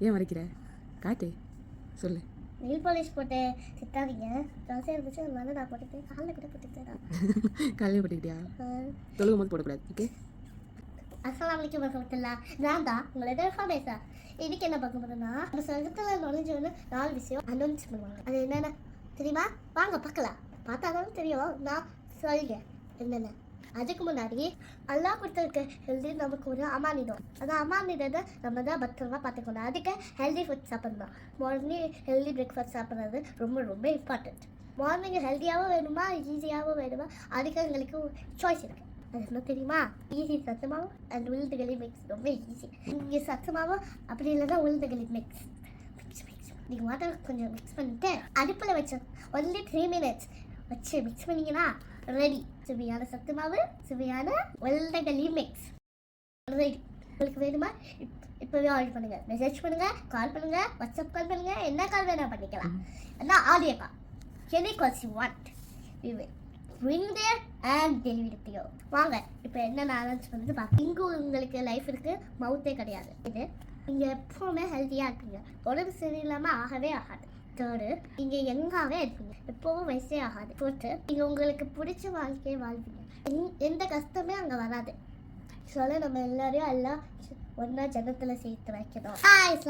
ஏன் மறைக்கிற? காட்டு சொல்லு. நெயில் பாலிஷ் போட்டு திட்டாதீங்க காசே இருந்துச்சு அதனால நான் போட்டுட்டு காலில் கூட போட்டுட்டேன் காலையில் போட்டுக்கிட்டியா? தொழுகும் போது போடக்கூடாது ஓகே? அஸ்ஸலாமு அலைக்கும் வரமத்துல்லா நான் தான் உங்களை எதிர்ஃபார்ம் பேசுகிறேன் இன்னைக்கு என்ன பார்க்க போறேன்னா நம்ம சொர்க்கத்தில் நுழைஞ்சோன்னு நாலு விஷயம் அனௌன்ஸ் பண்ணுவாங்க. அது என்னென்ன? தெரியுமா? வாங்க பார்க்கலாம். பார்த்தா தான் தெரியும். நான் சொல்கிறேன் என்னென்ன? அதுக்கு முன்னாடி அல்லா கொடுத்துருக்க ஹெல்தி நமக்கு ஒரு அமானிதம் அந்த அமானிதத்தை நம்ம தான் பத்திரமா பார்த்துக்கணும். அதுக்கு ஹெல்தி ஃபுட் சாப்பிடணும். மார்னிங் ஹெல்தி பிரேக்ஃபாஸ்ட் சாப்பிட்றது ரொம்ப ரொம்ப இம்பார்ட்டண்ட் மார்னிங் ஹெல்த்தியாகவும் வேணுமா? ஈஸியாகவும் வேணுமா? அதுக்கு எங்களுக்கு சாய்ஸ் இருக்குது அது என்ன தெரியுமா? ஈஸி சத்துமாவும் அண்ட் அண்ட் உளுந்துகளி மிக்ஸ் ரொம்ப ஈஸி இங்கே சத்துமாவும் அப்படி இல்லைன்னா உளுந்துகளி மிக்ஸ் மிக்ஸ் மிக்ஸ் நீங்கள் வாட்டர் கொஞ்சம் மிக்ஸ் பண்ணிட்டு அடுப்பில் வச்சோம் ஒன்லி த்ரீ மினிட்ஸ் வச்சு மிக்ஸ் பண்ணிங்கன்னா ரெடி சுவையான சத்து மாவு சுவையான உளுந்தகளி மிக்ஸ் உங்களுக்கு வேணுமா? இப் இப்போவே ஆர்டர் பண்ணுங்கள் மெசேஜ் பண்ணுங்கள் கால் பண்ணுங்கள் வாட்ஸ்அப் கால் பண்ணுங்கள் என்ன கால் வேணால் பண்ணிக்கலாம். என்ன audio call any calls you want we will there and deliver to you. வாங்க இப்போ என்ன அனௌன்ஸ் பண்ணுறது பார்க்க இங்கே உங்களுக்கு லைஃப் இருக்கு மவுத்தே கிடையாது. இது நீங்கள் எப்போவுமே ஹெல்த்தியாக இருப்பீங்க. உடம்பு சரியில்லாமல் ஆகவே ஆகாது. தேர்டு நீங்கள் எங்காவே இருப்பீங்க. எப்போவும் வயசே ஆகாது. ஃபோர்த்து நீங்கள் உங்களுக்கு பிடிச்ச வாழ்க்கையை வாழ்வீங்க. எந்த கஷ்டமே அங்கே வராது. சொல்ல நம்ம எல்லாரையும் எல்லாம் ஒன்றா ஜனத்தில் சேர்த்து வைக்கணும். ஹாய்